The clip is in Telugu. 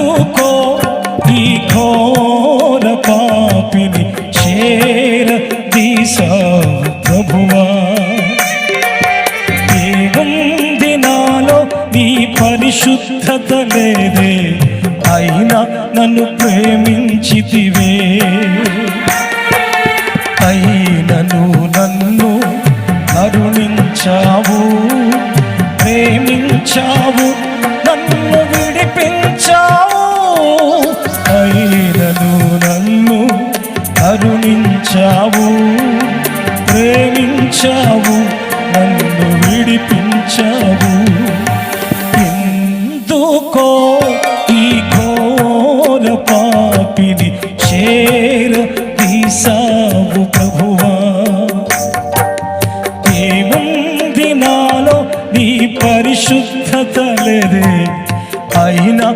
అనుకో ఈ ఘోర పాపిని చేర దీసావు ప్రభువా. ఏముంది నాలో నీ పరిశుద్ధత లేదే అయినా నన్ను ప్రేమించితివే. అయినను నన్ను కరుణించావు ప్రేమించావు కరుణించావు ప్రేమించావు నన్ను విడిపించావు. ఎందుకో ఈ ఘోర పాపిని చేర తీసావు ప్రభువా. ఏముంది నాలో నీ పరిశుద్ధత లేదే? అయినా